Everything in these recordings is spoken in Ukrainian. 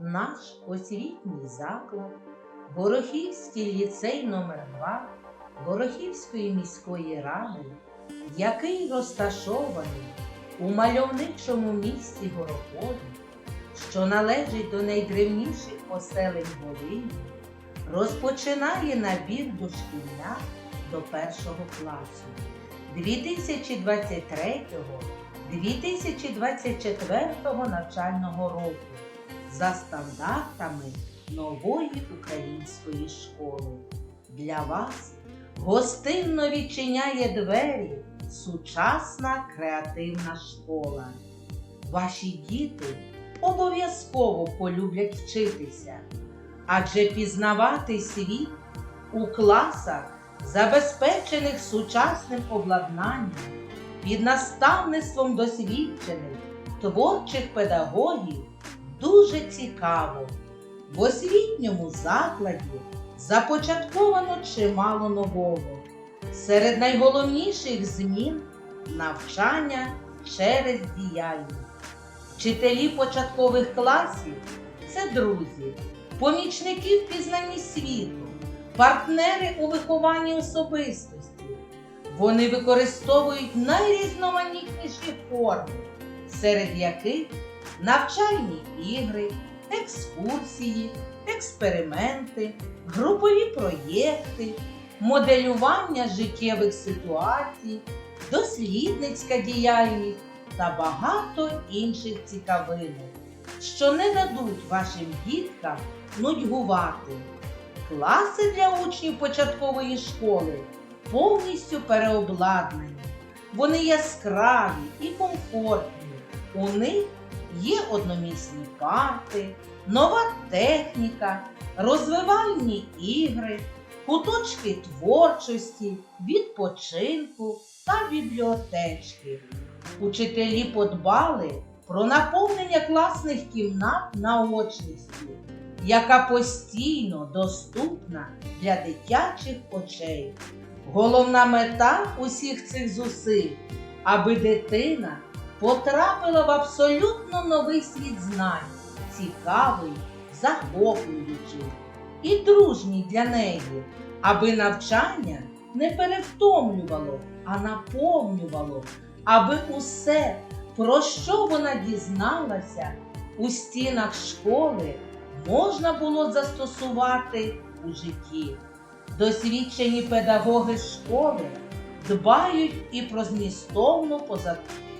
наш освітній заклад, Горохівський ліцей номер 2 Горохівської міської ради, який розташований у мальовничому місті Горохові, що належить до найдревніших поселень Волині, розпочинає набір дошкільнят до першого класу. 2023-2024 навчального року за стандартами нової української школи. Для вас гостинно відчиняє двері сучасна креативна школа. Ваші діти обов'язково полюблять вчитися, адже пізнавати світ у класах, забезпечених сучасним обладнанням, під наставництвом досвідчених творчих педагогів дуже цікаво. В освітньому закладі започатковано чимало нового. Серед найголовніших змін навчання через діяльність. Вчителі початкових класів це друзі, помічники в пізнанні світу, партнери у вихованні особистості. Вони використовують найрізноманітніші форми, серед яких навчальні ігри, екскурсії, експерименти, групові проєкти, моделювання життєвих ситуацій, дослідницька діяльність та багато інших цікавинок, що не дадуть вашим діткам нудьгувати. Класи для учнів початкової школи повністю переобладнані. Вони яскраві і комфортні. У них є одномісні парти, нова техніка, розвивальні ігри, куточки творчості, відпочинку та бібліотечки. Учителі подбали про наповнення класних кімнат наочністю, яка постійно доступна для дитячих очей. Головна мета усіх цих зусиль, аби дитина потрапила в абсолютно новий світ знань, цікавий, захоплюючий і дружній для неї, аби навчання не перевтомлювало, а наповнювало, аби усе, про що вона дізналася у стінах школи, можна було застосувати у житті. Досвідчені педагоги школи дбають і про змістовну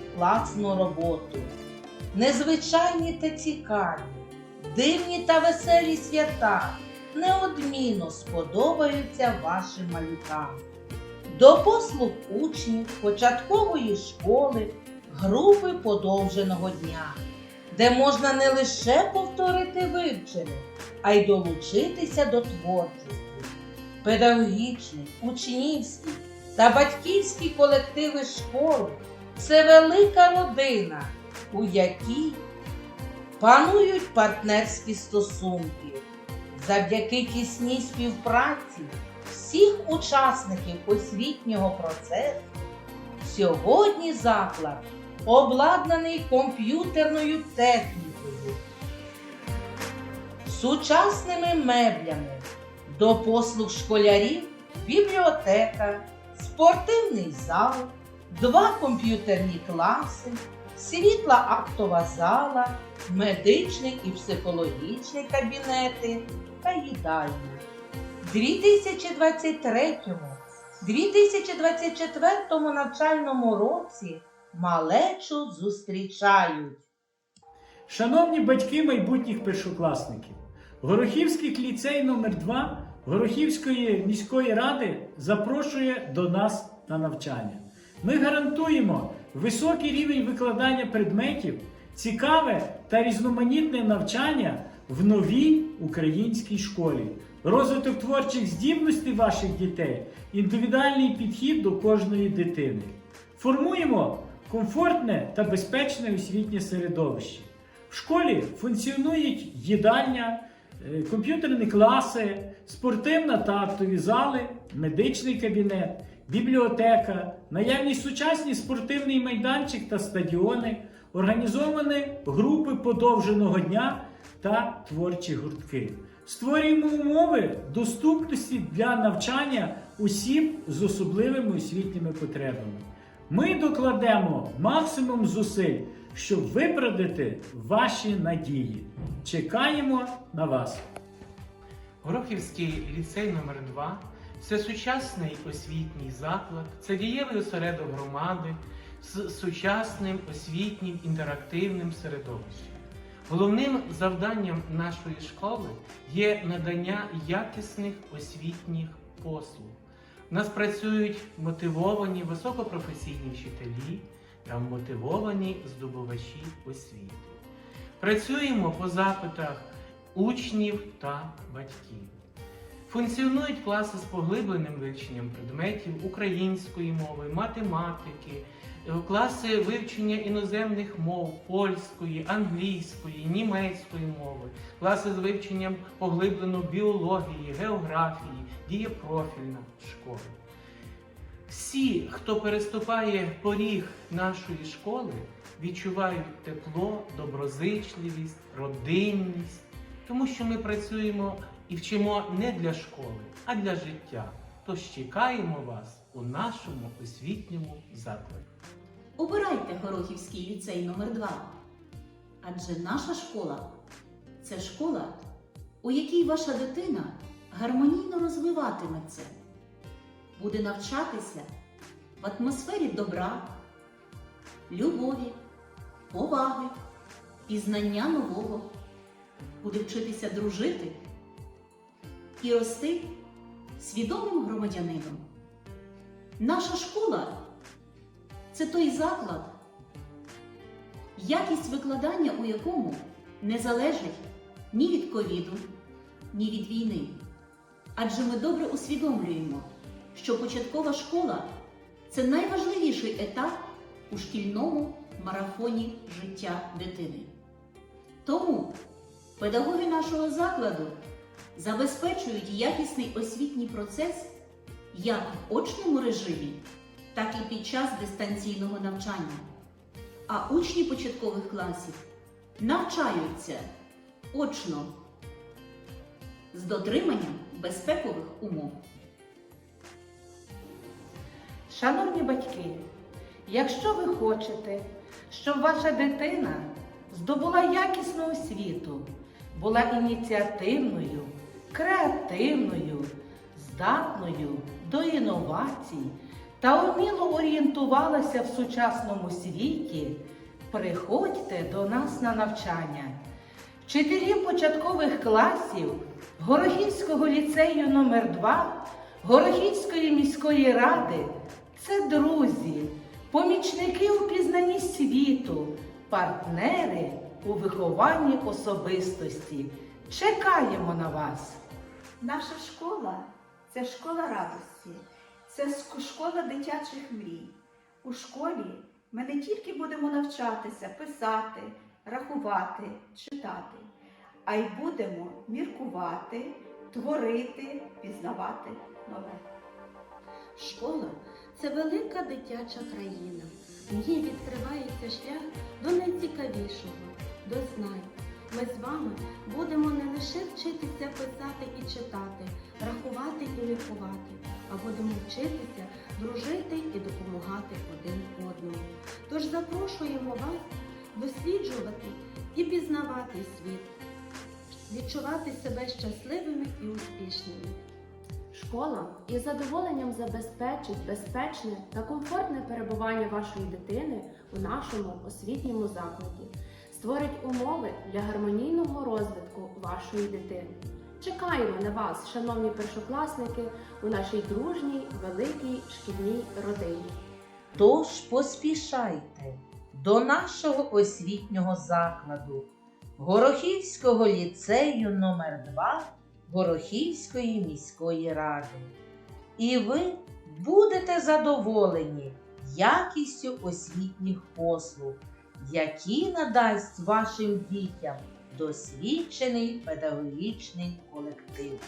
позакласну роботу. Незвичайні та цікаві, дивні та веселі свята неодмінно сподобаються вашим малюкам. До послуг учнів початкової школи групи подовженого дня, де можна не лише повторити вивчене, а й долучитися до творчості. Педагогічні, учнівські та батьківські колективи школи це велика родина, у якій панують партнерські стосунки. Завдяки тісній співпраці всіх учасників освітнього процесу сьогодні заклад обладнаний комп'ютерною технікою, сучасними меблями, до послуг школярів бібліотека, спортивний зал, два комп'ютерні класи, світла актова зала, медичний і психологічний кабінети та їдальня. 2023-2024 навчальному році малечу зустрічають. Шановні батьки майбутніх першокласників, Горохівський ліцей номер 2 Горохівської міської ради запрошує до нас на навчання. Ми гарантуємо високий рівень викладання предметів, цікаве та різноманітне навчання в новій українській школі, розвиток творчих здібностей ваших дітей, індивідуальний підхід до кожної дитини. Формуємо комфортне та безпечне освітнє середовище. В школі функціонують їдальня, е, комп'ютерні класи, спортивна та актові зали, медичний кабінет, бібліотека, наявність сучасні спортивний майданчик та стадіони, організовані групи подовженого дня та творчі гуртки. Створюємо умови доступності для навчання осіб з особливими освітніми потребами. Ми докладемо максимум зусиль, щоб виправдати ваші надії. Чекаємо на вас! Горохівський ліцей номер 2 це сучасний освітній заклад, це дієвий осередок громади з сучасним освітнім інтерактивним середовищем. Головним завданням нашої школи є надання якісних освітніх послуг. У нас працюють мотивовані високопрофесійні вчителі та мотивовані здобувачі освіти. Працюємо по запитах учнів та батьків. Функціонують класи з поглибленим вивченням предметів української мови, математики, е, класи вивчення іноземних мов польської, англійської, німецької мови, класи з вивченням поглиблено біології, географії, дієпрофільна школа. Всі, хто переступає поріг нашої школи, відчувають тепло, доброзичливість, родинність, тому що ми працюємо і вчимо не для школи, а для життя. Тож чекаємо вас у нашому освітньому закладі. Обирайте Горохівський ліцей номер 2 Адже наша школа це школа, у якій ваша дитина гармонійно розвиватиметься, буде навчатися в атмосфері добра, любові, поваги, пізнання нового, буде вчитися дружити і рости свідомим громадянином. Наша школа це той заклад, якість викладання у якому не залежить ні від ковіду, ні від війни. Адже ми добре усвідомлюємо, що початкова школа це найважливіший етап у шкільному марафоні життя дитини. Тому педагоги нашого закладу забезпечують якісний освітній процес як в очному режимі, так і під час дистанційного навчання. А учні початкових класів навчаються очно з дотриманням безпекових умов. Шановні батьки, якщо ви хочете, щоб ваша дитина здобула якісну освіту, була ініціативною, креативною, здатною до інновацій та вміло орієнтувалася в сучасному світі, приходьте до нас на навчання. Вчителі початкових класів Горохівського ліцею номер 2 Горохівської міської ради це друзі, помічники у пізнанні світу, партнери у вихованні особистості. Чекаємо на вас! Наша школа це школа радості, це школа дитячих мрій. У школі ми не тільки будемо навчатися писати, рахувати, читати, а й будемо міркувати, творити, пізнавати нове. Школа це велика дитяча країна. В ній відкривається шлях до найцікавішого, до знань. Ми з вами будемо не лише вчитися писати і читати, рахувати і міркувати, а будемо вчитися дружити і допомагати один одному. Тож запрошуємо вас досліджувати і пізнавати світ, відчувати себе щасливими і успішними. Школа із задоволенням забезпечить безпечне та комфортне перебування вашої дитини у нашому освітньому закладі, створить умови для гармонійного розвитку вашої дитини. Чекаємо на вас, шановні першокласники, у нашій дружній великій шкільній родині. Тож поспішайте до нашого освітнього закладу Горохівського ліцею номер 2 Горохівської міської ради. І ви будете задоволені якістю освітніх послуг, які надасть вашим дітям досвідчений педагогічний колектив.